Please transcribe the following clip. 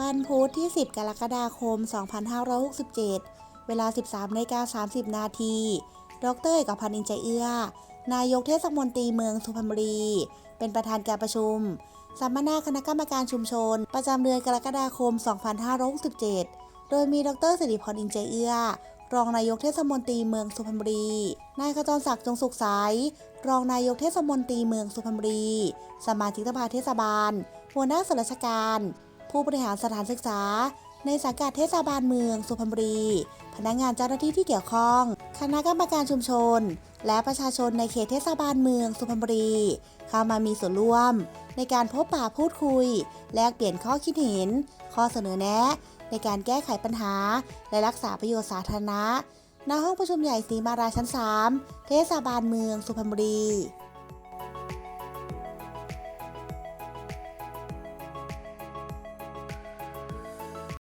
วันพุธที่ 10 กรกฎาคม 2567 เวลา 13นาฬิกา30 นาที ดรเอกพันธ์อินใจเอื้อ นายกเทศมนตรีเมืองสุพรรณบุรี เป็นประธานการประชุม สัมมนาคณะกรรมการชุมชน ประจำเดือนกรกฎาคม 2567 โดยมีดรสิริพรอินใจเอื้อ รองนายกเทศมนตรีเมืองสุพรรณบุรี นายขจรศักดิ์จงสุขใส รองนายกเทศมนตรีเมืองสุพรรณบุรี สมาชิกสภาเทศบาล หัวหน้าส่วนราชการ ผู้บริหารสถานศึกษา ในสังกัดเทศบาลเมืองสุพรรณบุรี พนักงานเจ้าหน้าที่ที่เกี่ยวข้อง คณะกรรมการชุมชน และประชาชนในเขตเทศบาลเมืองสุพรรณบุรี เข้ามามีส่วนร่วม ในการพบปะพูดคุย แลกเปลี่ยนข้อคิดเห็น ข้อเสนอแนะ ในการแก้ไขปัญหา และรักษาประโยชน์สาธารณะณห้องประชุมใหญ่ศรีมาราชั้น 3 เทศบาลเมืองสุพรรณบุรี